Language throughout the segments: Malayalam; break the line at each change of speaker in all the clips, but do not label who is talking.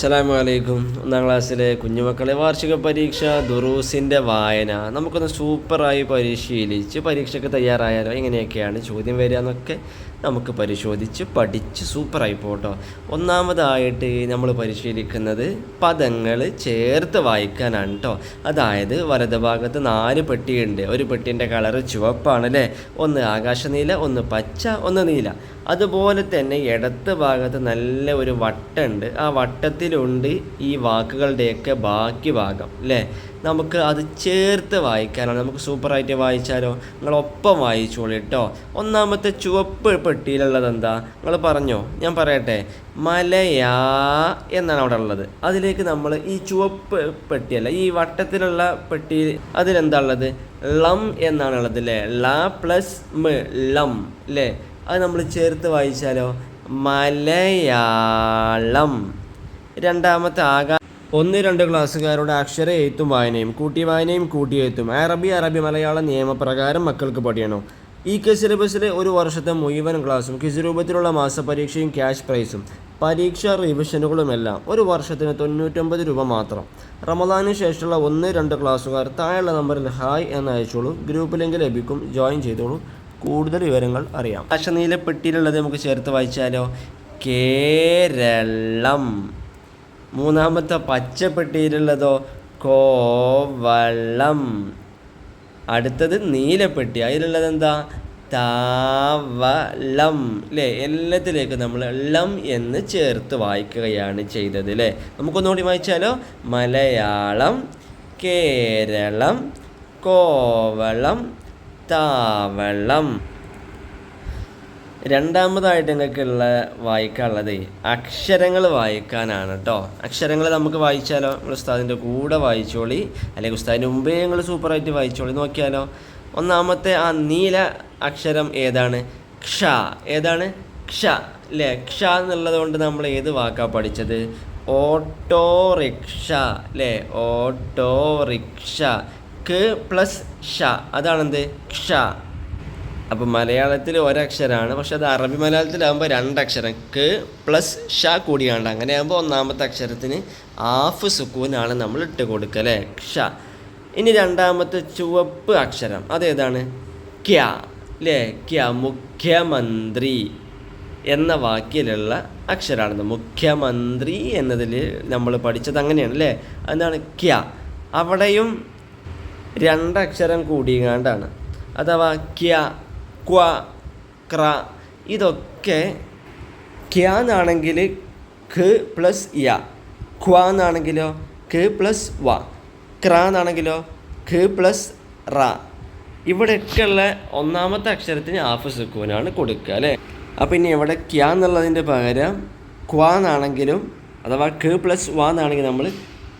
അസ്സലാമു അലൈക്കും. ഒന്നാം ക്ലാസ്സിലെ കുഞ്ഞുമക്കളെ വാർഷിക പരീക്ഷ ദുറൂസിന്റെ വായന. നമുക്കൊന്ന് സൂപ്പറായി പരിശീലിച്ച് പരീക്ഷയ്ക്ക് തയ്യാറായാലോ? എങ്ങനെയൊക്കെയാണ് ചോദ്യം വരിക എന്നൊക്കെ നമുക്ക് പരിശോധിച്ച് പഠിച്ച് സൂപ്പറായി പോട്ടോ. ഒന്നാമതായിട്ട് നമ്മൾ പരിശീലിക്കുന്നത് പദങ്ങൾ ചേർത്ത് വായിക്കാനാണ് കേട്ടോ അതായത് വലതുഭാഗത്ത് നാല് പെട്ടിയുണ്ട്. ഒരു പെട്ടിന്റെ കളറ് ചുവപ്പാണ് അല്ലേ ഒന്ന് ആകാശനീല ഒന്ന് പച്ച ഒന്ന് നീല. അതുപോലെ തന്നെ ഇടത്ത് ഭാഗത്ത് നല്ല ഒരു വട്ടുണ്ട്. ആ വട്ടത്തിലുണ്ട് ഈ വാക്കുകളുടെയൊക്കെ ബാക്കി ഭാഗം അല്ലേ നമുക്ക് അത് ചേർത്ത് വായിക്കാനാണ്. നമുക്ക് സൂപ്പറായിട്ട് വായിച്ചാലോ? നിങ്ങൾ ഒപ്പം വായിച്ചോളൂ കേട്ടോ. ഒന്നാമത്തെ ചുവപ്പ് പെട്ടിയിലുള്ളത് എന്താ? നിങ്ങൾ പറഞ്ഞോ? ഞാൻ പറയട്ടെ. മലയാ എന്നാണ് അവിടെ ഉള്ളത്. അതിലേക്ക് നമ്മൾ ഈ ചുവപ്പ് പെട്ടിയല്ല ഈ വട്ടത്തിലുള്ള പെട്ടി അതിലെന്താ ഉള്ളത്? ലം എന്നാണ് ഉള്ളത് അല്ലേ ല പ്ലസ് മ ലം അല്ലേ അത് നമ്മൾ ചേർത്ത് വായിച്ചാലോ? മലയാളം. രണ്ടാമത്തെ ആകാ ഒന്ന് രണ്ട് ക്ലാസ്സുകാരുടെ അക്ഷര എഴുത്തും വായനയും കൂട്ടി വായനയും കൂട്ടി എഴുത്തും. അറബി അറബി മലയാള നിയമപ്രകാരം മക്കൾക്ക് പഠിയണം. ഇ കെ സിലബസിലെ ഒരു വർഷത്തെ മുഴുവൻ ക്ലാസ്സും ക്വിസ് രൂപത്തിലുള്ള മാസപരീക്ഷയും ക്യാഷ് പ്രൈസും പരീക്ഷാ റിവിഷനുകളുമെല്ലാം ഒരു വർഷത്തിന് തൊണ്ണൂറ്റൊമ്പത് രൂപ മാത്രം. റമദാന് ശേഷമുള്ള ഒന്ന് രണ്ട് ക്ലാസ്സുകാർ താഴെയുള്ള നമ്പറിൽ ഹായ് എന്ന് അയച്ചോളൂ. ഗ്രൂപ്പ് ലിങ്ക് ലഭിക്കും. ജോയിൻ ചെയ്തോളൂ. കൂടുതൽ വിവരങ്ങൾ അറിയാം. അശനീല പെട്ടിയിലുള്ളത് നമുക്ക് ചേർത്ത് വായിച്ചാലോ? കേരളം. മൂന്നാമത്തെ പച്ചപ്പെട്ടിയിലുള്ളതോ കോവളം. അടുത്തത് നീലപ്പെട്ടി. അതിലുള്ളത് എന്താ? താവളം. അല്ലേ എല്ലാത്തിലേക്ക് നമ്മൾ ളം എന്ന് ചേർത്ത് വായിക്കുകയാണ് ചെയ്തത് അല്ലേ നമുക്കൊന്നുകൂടി വായിച്ചാലോ? മലയാളം കേരളം കോവളം താവളം രണ്ടാമതായിട്ട് നിങ്ങൾക്കുള്ള വായിക്കാനുള്ളത് അക്ഷരങ്ങൾ വായിക്കാനാണ് കേട്ടോ അക്ഷരങ്ങൾ നമുക്ക് വായിച്ചാലോ? നിങ്ങൾ ഉസ്താദിന്റെ കൂടെ വായിച്ചോളി. അല്ലെങ്കിൽ ഉസ്താദിന്റെ മുമ്പേ നിങ്ങൾ സൂപ്പറായിട്ട് വായിച്ചോളി. നോക്കിയാലോ? ഒന്നാമത്തെ ആ നീല അക്ഷരം ഏതാണ്? ക്ഷ. ഏതാണ്? ക്ഷ. അല്ലേ ക്ഷ എന്നുള്ളത് കൊണ്ട് നമ്മൾ ഏത് വാക്കാ പഠിച്ചത്? ഓട്ടോറിക്ഷ. അല്ലേ ഓട്ടോറിക്ഷ. പ്ലസ് ഷ. അതാണെന്ത്? ക്ഷ. അപ്പം മലയാളത്തിൽ ഒരക്ഷരമാണ് പക്ഷെ അത് അറബി മലയാളത്തിലാകുമ്പോൾ രണ്ടക്ഷരം. ക് പ്ലസ് ഷ കൂടിയാണ്ട്. അങ്ങനെയാകുമ്പോൾ ഒന്നാമത്തെ അക്ഷരത്തിന് ആഫ് സുക്കൂനാണ് നമ്മൾ ഇട്ട് കൊടുക്കുക അല്ലേ? ക്ഷ. ഇനി രണ്ടാമത്തെ ചുവപ്പ് അക്ഷരം. അതേതാണ്? ക്യ. അല്ലേ ക്യ. മുഖ്യമന്ത്രി എന്ന വാക്കിലുള്ള അക്ഷരമാണെന്ന് മുഖ്യമന്ത്രി എന്നതിൽ നമ്മൾ പഠിച്ചത് അങ്ങനെയാണ് അല്ലേ എന്താണ് ക്യ. അവിടെയും രണ്ടക്ഷരം കൂടിയാണ്ടാണ് അഥവാ ക്യ ക്വ ക്ര ഇതൊക്കെ ക്യ എന്നാണെങ്കിൽ ഖ് പ്ലസ് യ. ക്വ എന്നാണെങ്കിലോ ഖ് പ്ലസ് വ. ക്ര എന്നാണെങ്കിലോ ഖ് പ്ലസ് റ. ഇവിടെയൊക്കെയുള്ള ഒന്നാമത്തെ അക്ഷരത്തിന് ആഫ് സുക്കൂനാണ് കൊടുക്കുക അല്ലേ? അപ്പം ഇനി ഇവിടെ ക്യാ എന്നുള്ളതിന്റെ പകരം ക്വ എന്നാണെങ്കിലും അഥവാ ഖ് പ്ലസ് വ എന്നാണെങ്കിൽ നമ്മൾ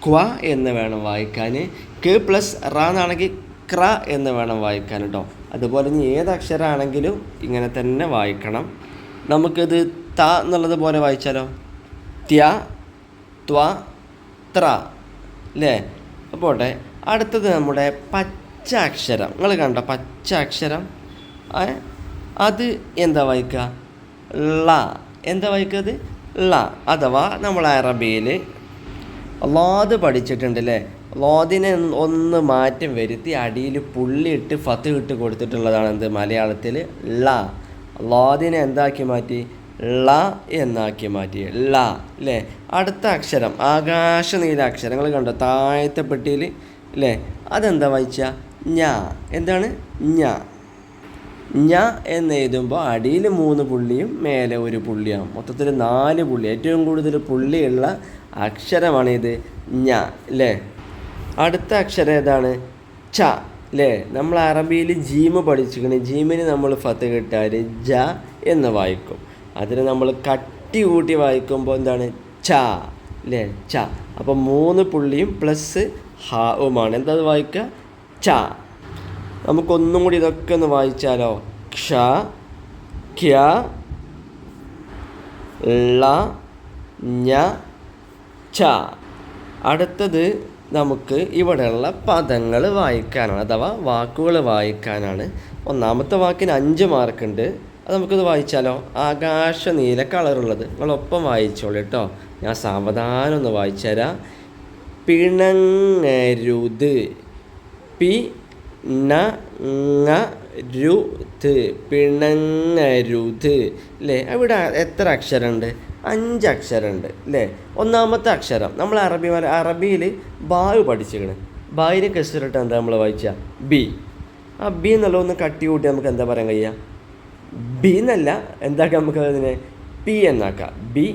ക്വ എന്ന് വേണം വായിക്കാൻ. ഖ് പ്ലസ് റ എന്നാണെങ്കിൽ ക്ര എന്ന് വേണം വായിക്കാൻ കേട്ടോ അതുപോലെ ഇനി ഏത് അക്ഷരമാണെങ്കിലും ഇങ്ങനെ തന്നെ വായിക്കണം. നമുക്കിത് ത എന്നുള്ളത് പോലെ വായിച്ചാലോ? ത്യ ത്വ ത്ര അല്ലേ പോട്ടെ. അടുത്തത് നമ്മുടെ പച്ച അക്ഷരം. നിങ്ങൾ കണ്ടോ പച്ച അക്ഷരം? അത് എന്താ വായിക്കുക ള. എന്താ വായിക്കുക അത്? ള. അഥവാ നമ്മൾ അറബിയിൽ അല്ലാതെ പഠിച്ചിട്ടുണ്ട് അല്ലേ ലോദിനെ ഒന്ന് മാറ്റം വരുത്തി അടിയിൽ പുള്ളിയിട്ട് ഫത്ത് ഇട്ട് കൊടുത്തിട്ടുള്ളതാണ് എന്ത് മലയാളത്തിൽ ള. ലോദിനെ എന്താക്കി മാറ്റി? ള എന്നാക്കി മാറ്റി. ള അല്ലേ അടുത്ത അക്ഷരം ആകാശ നീല അക്ഷരങ്ങൾ കണ്ടോ? താഴത്തെ പെട്ടിയിൽ അല്ലേ അതെന്താ വായിച്ച? ഞ. എന്താണ്? ഞ. ഞ എന്ന് എഴുതുമ്പോൾ അടിയിൽ മൂന്ന് പുള്ളിയും മേലെ ഒരു പുള്ളിയാണ്. മൊത്തത്തിൽ നാല് പുള്ളി. ഏറ്റവും കൂടുതൽ പുള്ളിയുള്ള അക്ഷരമാണിത് ഞ അല്ലേ അടുത്ത അക്ഷരം ഏതാണ്? ച അല്ലേ നമ്മൾ അറബിയിൽ ജീമ് പഠിച്ചിരിക്കണ. ജീമിന് നമ്മൾ ഫത്ത് കിട്ടാൻ ജ എന്ന് വായിക്കും. അതിന് നമ്മൾ കട്ടി കൂട്ടി വായിക്കുമ്പോൾ എന്താണ്? ച അല്ലേ ച. അപ്പോൾ മൂന്ന് പുള്ളിയും പ്ലസ് ഹാവുമാണ്. എന്താ അത് വായിക്കുക? ച. നമുക്കൊന്നും കൂടി ഇതൊക്കെ ഒന്ന് വായിച്ചാലോ? ക്ഷ ക്യ ള ഞ ച. അടുത്തത് നമുക്ക് ഇവിടെയുള്ള പദങ്ങൾ വായിക്കാനാണ് അഥവാ വാക്കുകൾ വായിക്കാനാണ്. ഒന്നാമത്തെ വാക്കിന് അഞ്ച് മാർക്കുണ്ട് അത് നമുക്കിത് വായിച്ചാലോ? ആകാശ നീല കളറുള്ളത് നിങ്ങളൊപ്പം വായിച്ചോളൂ കേട്ടോ ഞാൻ സാവധാനം ഒന്ന് വായിച്ചു തരാം പിണങ്ങരുത്. പി ങ രു ത് പിണങ്ങരുത് അല്ലേ അവിടെ എത്ര അക്ഷരമുണ്ട്? അഞ്ച് അക്ഷരമുണ്ട് അല്ലേ ഒന്നാമത്തെ അക്ഷരം നമ്മൾ അറബി അറബിയിൽ ബായ് പഠിച്ചിരിക്കണ്. ബായിന് കെസറിട്ട് എന്താ നമ്മൾ വായിച്ച? ബി. ആ ബി എന്നുള്ള ഒന്ന് കട്ടി കൂട്ടി നമുക്ക് എന്താ പറയാൻ കഴിയുക ബി എന്നല്ല എന്താക്കാം നമുക്ക് അതിനെ? പി എന്നാക്കാം. B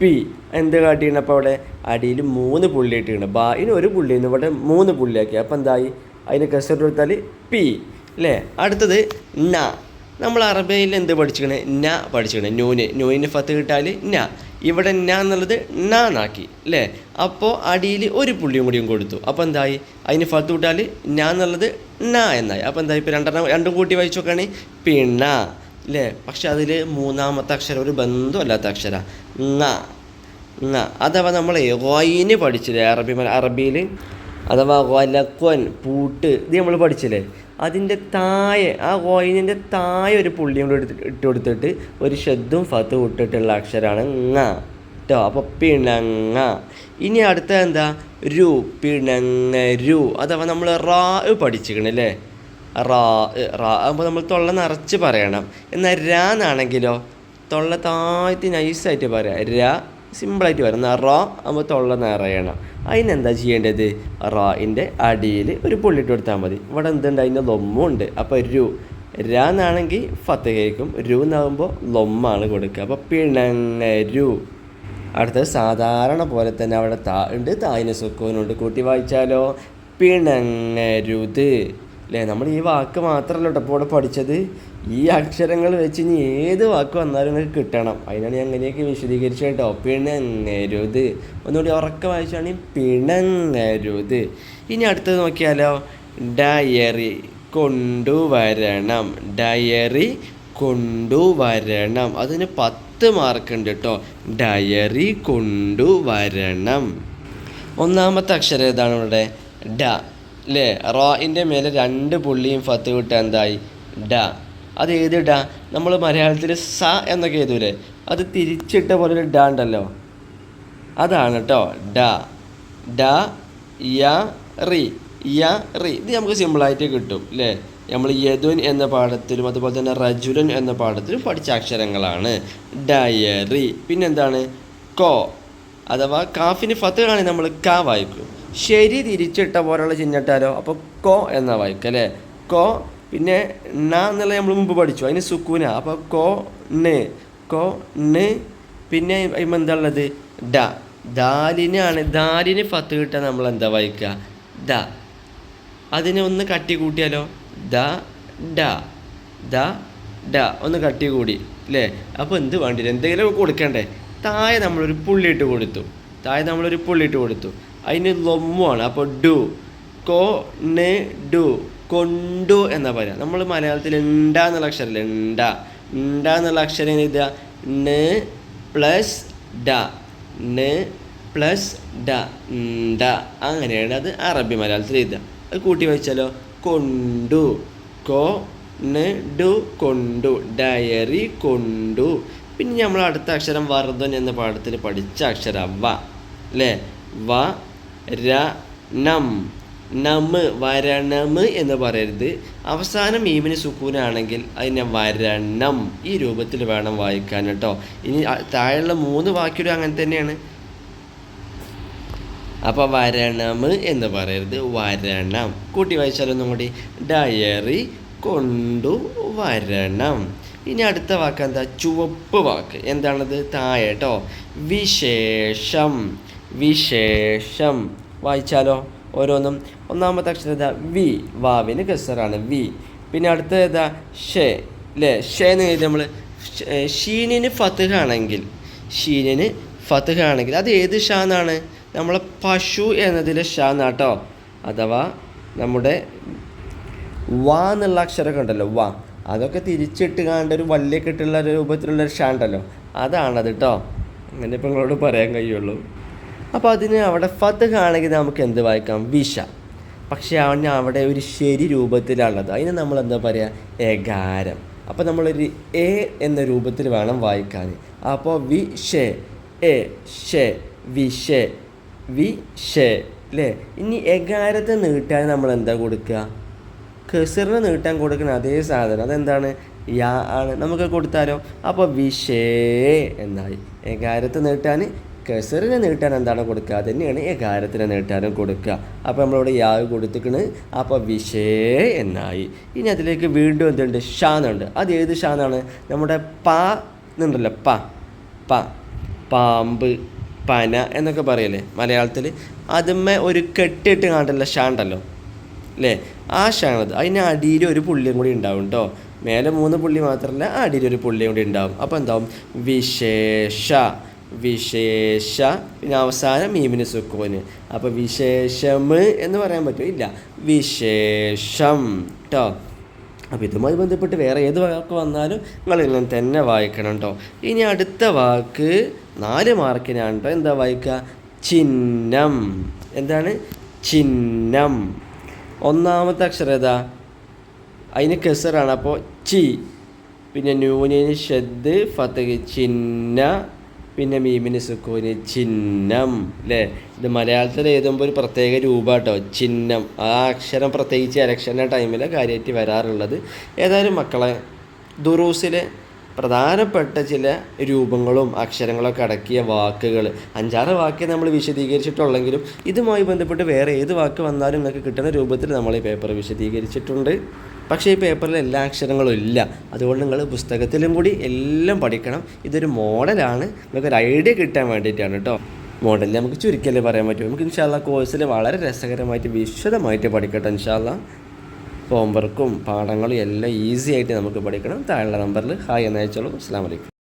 P. എന്ത് കാട്ടിയിട്ടുണ്ട് അപ്പോൾ അവിടെ? അടിയിൽ മൂന്ന് പുള്ളി ഇട്ടിട്ടുണ്ട്. ബായിന് ഒരു പുള്ളി ഇവിടെ മൂന്ന് പുള്ളിയാക്കി അപ്പോൾ എന്തായി? അതിന് കസർ കൊടുത്താൽ പി. അല്ലേ അടുത്തത് ന. നമ്മൾ അറബിയിൽ എന്ത് പഠിച്ചിക്കണേ ന പഠിച്ചിക്കണേ നൂന്. നൂനിന് ഫത്ത് കിട്ടാൽ ന. ഇവിടെ ന എന്നുള്ളത് ന എന്നാക്കി അല്ലേ അപ്പോൾ അടിയിൽ ഒരു പുള്ളിയും കൂടിയും കൊടുത്തു. അപ്പോൾ എന്തായി? അതിന് ഫത്ത് കിട്ടാൽ ന എന്നുള്ളത് ന എന്നായി. അപ്പോൾ എന്തായി? ഇപ്പോൾ രണ്ടെണ്ണം രണ്ടും കൂട്ടി വായിച്ചു നോക്കുകയാണെങ്കിൽ പിണ അല്ലേ പക്ഷെ അതിൽ മൂന്നാമത്തെ അക്ഷരം ഒരു ബന്ധമല്ലാത്ത അക്ഷര. ങ ങ അഥവാ നമ്മൾ റോയിന് പഠിച്ചില്ലേ? അറബി അറബിയിൽ. അഥവാ വലക്വൻ പൂട്ട്. ഇത് നമ്മൾ പഠിച്ചില്ലേ? അതിന്റെ താഴെ ആ കോയിനിന്റെ താഴെ ഒരു പുള്ളിയും കൂടെ എടുത്ത് ഇട്ട് കൊടുത്തിട്ട് ഒരു ഷെദ്ദും ഫത്തും ഇട്ടിട്ടുള്ള അക്ഷരമാണ് ങ കേട്ടോ അപ്പോൾ പിണങ്ങ. ഇനി അടുത്ത എന്താ? രു പിണങ്ങ രു. അഥവാ നമ്മൾ റാ പഠിച്ചിക്കണല്ലേ റാ റാ ആകുമ്പോൾ നമ്മൾ തൊള്ള നിറച്ച് പറയണം. എന്നാൽ രാന്നാണെങ്കിലോ തൊള്ള താഴ്ത്തി നൈസായിട്ട് പറയാം. രാ സിമ്പിളായിട്ട് വരും റ നമ്മൾ തൊള്ള നിറയണം. അതിനെന്താ ചെയ്യേണ്ടത്? റായിന്റെ അടിയിൽ ഒരു പുള്ളിട്ട് കൊടുത്താൽ മതി. ഇവിടെ എന്തുണ്ട്? അതിന്റെ ലൊമ്മുണ്ട്. അപ്പോൾ രു. രാ എന്നാണെങ്കിൽ ഫത്തഹയ്ക്കും രു എന്നാകുമ്പോൾ ലൊമ്മാണ് കൊടുക്കുക. അപ്പോൾ പിണങ്ങരു അടുത്തത് സാധാരണ പോലെ തന്നെ അവിടെ താ ഉണ്ട്. തായിന് സുക്കൂനുണ്ട്. കൂട്ടി വായിച്ചാലോ? പിണങ്ങരുത് അല്ലേ നമ്മൾ ഈ വാക്ക് മാത്രമല്ല കേട്ടോ ഇപ്പോൾ ഇവിടെ പഠിച്ചത്. ഈ അക്ഷരങ്ങൾ വെച്ച് ഇനി ഏത് വാക്ക് വന്നാലും നിങ്ങൾക്ക് കിട്ടണം. അതിനാണ് ഞാൻ അങ്ങനെയൊക്കെ വിശദീകരിച്ച കേട്ടോ. പിണങ്ങരുത്. ഒന്നുകൂടി ഉറക്ക വായിച്ചാണ് പിണങ്ങരുത്. ഇനി അടുത്തത് നോക്കിയാലോ. ഡയറി കൊണ്ടുവരണം. ഡയറി കൊണ്ടുവരണം. അതിന് പത്ത് മാർക്ക് ഉണ്ട് കേട്ടോ. ഡയറി കൊണ്ടുവരണം. ഒന്നാമത്തെ അക്ഷരം ഏതാണ് ഇവിടെ? ഡ. അല്ലേ റോയിന്റെ മേലെ രണ്ട് പുള്ളിയും ഫത്ത് കിട്ടാൻ എന്തായി? ഡ. അത് ഡ? നമ്മൾ മലയാളത്തിൽ സ എന്നൊക്കെ എഴുതൂലേ? അത് തിരിച്ചിട്ട പോലെ ഒരു ഡ ഉണ്ടല്ലോ. അതാണ് കേട്ടോ ഡ. ഡ യ റി. യ റി. ഇത് നമുക്ക് സിമ്പിളായിട്ട് കിട്ടും അല്ലേ നമ്മൾ യദുൻ എന്ന പാഠത്തിലും അതുപോലെ തന്നെ റജുലൻ എന്ന പാഠത്തിലും പഠിച്ച അക്ഷരങ്ങളാണ്. ഡയറി പിന്നെന്താണ്? കോ. അഥവാ കാഫിന് ഫത്ത് ആണെങ്കിൽ നമ്മൾ ക വായിക്കും. ശരി തിരിച്ചിട്ട പോലുള്ള ചിഹ്നട്ടാലോ അപ്പോൾ കോ എന്ന വായിക്കും അല്ലേ? കോ പിന്നെ ന എന്നുള്ള നമ്മൾ മുമ്പ് പഠിച്ചു. അതിന് സുക്കൂന. അപ്പോൾ കോ ന്. കോ ന്. പിന്നെ അതിന് എന്താ ഉള്ളത് ഡ. ദാലിനാണ്. ദാലിന് ഫത്ത് കിട്ടാൻ നമ്മൾ എന്താ വായിക്കുക ദ. അതിനെ ഒന്ന് കട്ടി കൂട്ടിയാലോ? The da. ദ ഡ. ഒന്ന് കട്ടി കൂടി. അല്ലേ അപ്പോൾ എന്ത് വേണ്ടി എന്തെങ്കിലും കൊടുക്കണ്ടേ? താഴെ നമ്മളൊരു പുള്ളിയിട്ട് കൊടുത്തു. താഴെ നമ്മളൊരു പുള്ളിയിട്ട് കൊടുത്തു. അതിന് ലൊമ്മുമാണ് അപ്പോൾ ഡു. കോ ന് ഡു. കൊണ്ടു എന്നാ പറയുക നമ്മൾ മലയാളത്തിൽ ഉണ്ട എന്നുള്ള അക്ഷരമില്ല ഉണ്ട ഉണ്ട എന്നുള്ള അക്ഷരം എഴുതുക ന് പ്ലസ് ഡ. ന് പ്ലസ് ഡ. ഉണ്ട അങ്ങനെയാണ് അത് അറബി മലയാളത്തിൽ എഴുതുക. അത് കൂട്ടി വായിച്ചാലോ കൊണ്ടു. കോ ഡു കൊണ്ടു. ഡയറി കൊണ്ടു. പിന്നെ നമ്മൾ അടുത്ത അക്ഷരം വർദ്ധൻ എന്ന പാഠത്തിൽ പഠിച്ച അക്ഷരം വ. അല്ലേ വ ര നം. നമ് വരണമ് എന്ന് പറയരുത്. അവസാനം ഈമിന് സുക്കൂനാണെങ്കിൽ അതിനെ വരണം ഈ രൂപത്തിൽ വേണം വായിക്കാൻ കേട്ടോ. ഇനി താഴെയുള്ള മൂന്ന് വാക്യരും അങ്ങനെ തന്നെയാണ്. അപ്പോൾ വരണം എന്ന് പറയരുത്. വരണം. കൂട്ടി വായിച്ചാലൊന്നും കൂടി? ഡയറി കൊണ്ടു വരണം. ഇനി അടുത്ത വാക്ക് എന്താ? ചുവപ്പ് വാക്ക്. എന്താണത്? താഴെ കേട്ടോ. വിശേഷം. വിശേഷം. വായിച്ചാലോ? ഓരോന്നും. ഒന്നാമത്തെ അക്ഷരം ഏതാ വി. വാവിന് കസറാണ് വി. പിന്നെ അടുത്ത ഏതാ ഷേ. അല്ലേ ഷേ എന്ന് കഴിഞ്ഞാൽ നമ്മൾ ഷീനിന് ഫത്തുഹാണെങ്കിൽ ഷീനിന് ഫത്തുഹാണെങ്കിൽ അത് ഏത് ഷാ എന്നാണ്? നമ്മളെ പശു എന്നതിലെ ഷാ എന്നാട്ടോ. അഥവാ നമ്മുടെ വാ എന്നുള്ള അക്ഷരമൊക്കെ ഉണ്ടല്ലോ വാ. അതൊക്കെ തിരിച്ചിട്ട് കാണ്ട ഒരു വള്ളിയൊക്കെ കെട്ടുള്ള രൂപത്തിലുള്ള ഒരു ഷാ ഉണ്ടല്ലോ. അതാണത് കേട്ടോ അങ്ങനെ ഇപ്പം നിങ്ങളോട് പറയാൻ കഴിയുള്ളൂ. അപ്പോൾ അതിന് അവിടെ ഫത്ത് ആണെങ്കിൽ നമുക്ക് എന്ത് വായിക്കാം? വിഷ. പക്ഷേ അവന് അവിടെ ഒരു ശരി രൂപത്തിലാണുള്ളത് അതിന് നമ്മൾ എന്താ പറയുക ഏകാരം. അപ്പോൾ നമ്മളൊരു എ എന്ന രൂപത്തിൽ വേണം വായിക്കാൻ. അപ്പോൾ വി ഷേ എ ഷേ വി ഷേ വി ഷേ അല്ലേ ഇനി എകാരത്തെ നീട്ടാൻ നമ്മൾ എന്താ കൊടുക്കുക? കെസറിന് നീട്ടാൻ കൊടുക്കുന്ന അതേ സാധനം. അതെന്താണ്? യാ ആണ്. നമുക്ക് കൊടുത്താലോ? അപ്പോൾ വിഷേ എന്നായി. എകാരത്തെ നീട്ടാൻ കെസറിന് നീട്ടാൻ എന്താണ് കൊടുക്കുക? തന്നെയാണ് എകാരത്തിന് നീട്ടാനും കൊടുക്കുക. അപ്പോൾ നമ്മളിവിടെ യാവ് കൊടുത്തിക്കണ് അപ്പോൾ വിഷേ എന്നായി. ഇനി അതിലേക്ക് വീണ്ടും എന്തുണ്ട്? ഷാ എന്നുണ്ട്. അത് ഏത് ഷാ എന്നാണ്? നമ്മുടെ പാ എന്നുണ്ടല്ലോ. പ. പ. പാമ്പ് പന എന്നൊക്കെ പറയല്ലേ മലയാളത്തിൽ അതുമ്മേ ഒരു കെട്ടിട്ട് കാണ്ടല്ല ഷാ ഉണ്ടല്ലോ. അല്ലേ ആ ഷാണത് അതിന് അടിയിൽ ഒരു പുള്ളിയും കൂടി ഉണ്ടാവും കേട്ടോ മേലെ മൂന്ന് പുള്ളി മാത്രമല്ല അടിയിൽ ഒരു പുള്ളിയും കൂടി ഉണ്ടാവും. അപ്പോൾ എന്താവും? വിശേഷ. വിശേഷ. പിന്നെ അവസാനം മീമിന് സുക്കൂന്. അപ്പോൾ വിശേഷം എന്ന് പറയാൻ പറ്റില്ല. വിശേഷം കേട്ടോ അപ്പോൾ ഇതുമായി ബന്ധപ്പെട്ട് വേറെ ഏത് വാക്ക് വന്നാലും നിങ്ങൾ ഇങ്ങനെ തന്നെ വായിക്കണം കേട്ടോ ഇനി അടുത്ത വാക്ക് നാല് മാർക്കിനാണ് കേട്ടോ എന്താ വായിക്കുക ചിഹ്നം. എന്താണ്? ചിഹ്നം. ഒന്നാമത്തെ അക്ഷരം ഏതാ? അതിന് കെസറാണ്. അപ്പോൾ ചി. പിന്നെ നൂനിന് ഷെദ് ഫത്തഹ് ചിഹ്ന പിന്നെ മീമിന് സുക്കൂന് ചിഹ്നം അല്ലേ ഇത് മലയാളത്തിൽ എഴുതുമ്പോൾ ഒരു പ്രത്യേക രൂപാട്ടോ. ചിഹ്നം. ആ അക്ഷരം പ്രത്യേകിച്ച് ഇലക്ഷന്റെ ടൈമിൽ കാര്യമായിട്ട് വരാറുള്ളത്. ഏതായാലും മക്കളെ ദുറൂസിലെ പ്രധാനപ്പെട്ട ചില രൂപങ്ങളും അക്ഷരങ്ങളൊക്കെ അടക്കിയ വാക്കുകൾ. അഞ്ചാറ് വാക്കേ നമ്മൾ വിശദീകരിച്ചിട്ടുള്ളെങ്കിലും ഇതുമായി ബന്ധപ്പെട്ട് വേറെ ഏത് വാക്ക് വന്നാലും നിങ്ങൾക്ക് കിട്ടുന്ന രൂപത്തിൽ നമ്മൾ ഈ പേപ്പർ വിശദീകരിച്ചിട്ടുണ്ട്. പക്ഷേ ഈ പേപ്പറിൽ എല്ലാ അക്ഷരങ്ങളും ഇല്ല. അതുകൊണ്ട് നിങ്ങൾ പുസ്തകത്തിലും കൂടി എല്ലാം പഠിക്കണം. ഇതൊരു മോഡലാണ്. നിങ്ങൾക്ക് ഒരു ഐഡിയ കിട്ടാൻ വേണ്ടിയിട്ടാണ് കേട്ടോ. മോഡലിൽ നമുക്ക് ചുരുക്കല്ലേ പറയാൻ പറ്റും. നമുക്ക് ഇൻഷാല്ല കോഴ്സിൽ വളരെ രസകരമായിട്ട് വിശദമായിട്ട് പഠിക്കട്ടെ ഇൻഷാല്ല ഹോംവർക്കും പാഠങ്ങളും എല്ലാം ഈസി ആയിട്ട് നമുക്ക് പഠിക്കണം. താഴെയുള്ള നമ്പറിൽ ഹായ് എന്ന് അയച്ചോളൂ. അസ്സാം വലൈക്കും